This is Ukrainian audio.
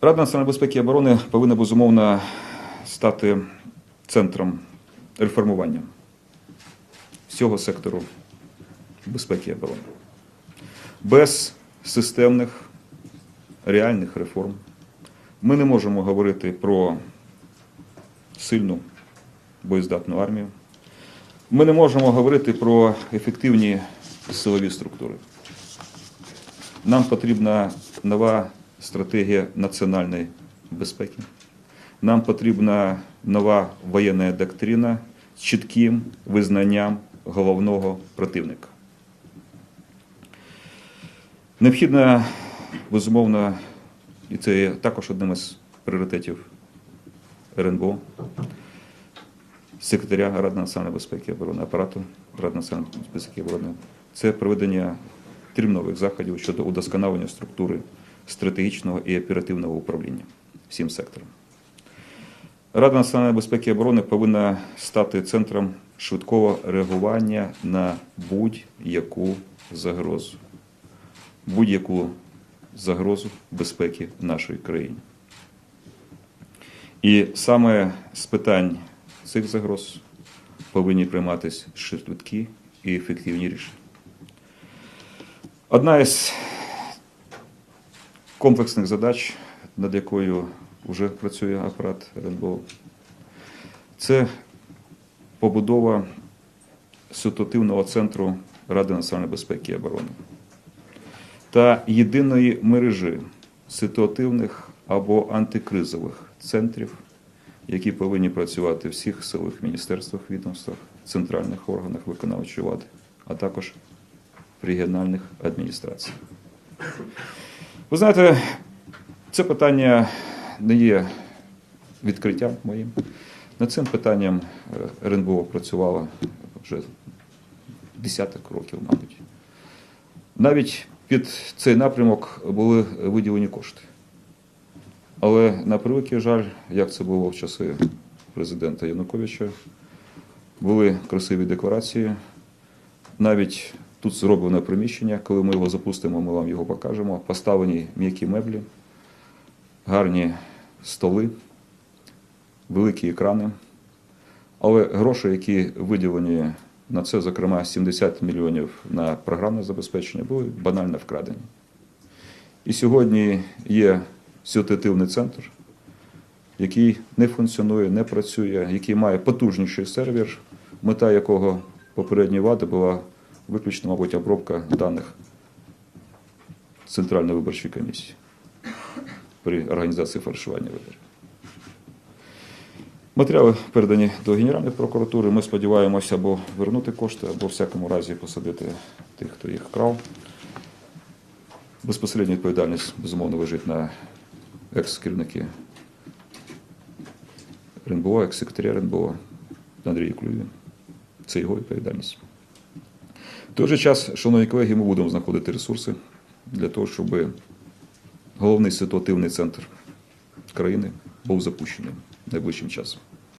Рада національної безпеки і оборони повинна безумовно стати центром реформування всього сектору безпеки і оборони. Без системних реальних реформ ми не можемо говорити про сильну боєздатну армію. Ми не можемо говорити про ефективні силові структури. Нам потрібна нова стратегія національної безпеки. Нам потрібна нова воєнна доктрина з чітким визнанням головного противника. Необхідно, безумовно, і це є також одним із пріоритетів РНБО, секретаря Ради національної безпеки і оборони, апарату Ради національної безпеки і оборони, це проведення термінових заходів щодо удосконалення структури стратегічного і оперативного управління всім сектором. Рада національної безпеки і оборони повинна стати центром швидкого реагування на будь-яку загрозу, будь-яку загрозу безпеки нашої країни. І саме з питань цих загроз повинні прийматися швидкі і ефективні рішення. Одна із комплексних задач, над якою вже працює апарат РНБО, це побудова ситуативного центру Ради національної безпеки і оборони та єдиної мережі ситуативних або антикризових центрів, які повинні працювати в всіх силових міністерствах, відомствах, центральних органах виконавчої влади, а також регіональних адміністрацій. Ви знаєте, це питання не є відкриттям моїм. Над цим питанням е, РНБО працювала вже десяток років, мабуть. Навіть під цей напрямок були виділені кошти. Але на превеликий жаль, як це було в часи президента Януковича, були красиві декларації. Навіть тут зроблене приміщення, коли ми його запустимо, ми вам його покажемо. Поставлені м'які меблі, гарні столи, великі екрани. Але гроші, які виділені на це, зокрема 70 мільйонів на програмне забезпечення, були банально вкрадені. І сьогодні є ситуативний центр, який не функціонує, не працює, який має потужніший сервер, мета якого попередньої влади була виключно, мабуть, обробка даних Центральної виборчої комісії при організації фальшування виборів. Матеріали передані до Генеральної прокуратури. Ми сподіваємося або вернути кошти, або в всякому разі посадити тих, хто їх крав. Безпосередня відповідальність, безумовно, лежить на екс-керівники РНБО, екс-секретаря РНБО Андрія Клюєві. Це його відповідальність. В той же час, шановні колеги, ми будемо знаходити ресурси для того, щоб головний ситуативний центр країни був запущений найближчим часом.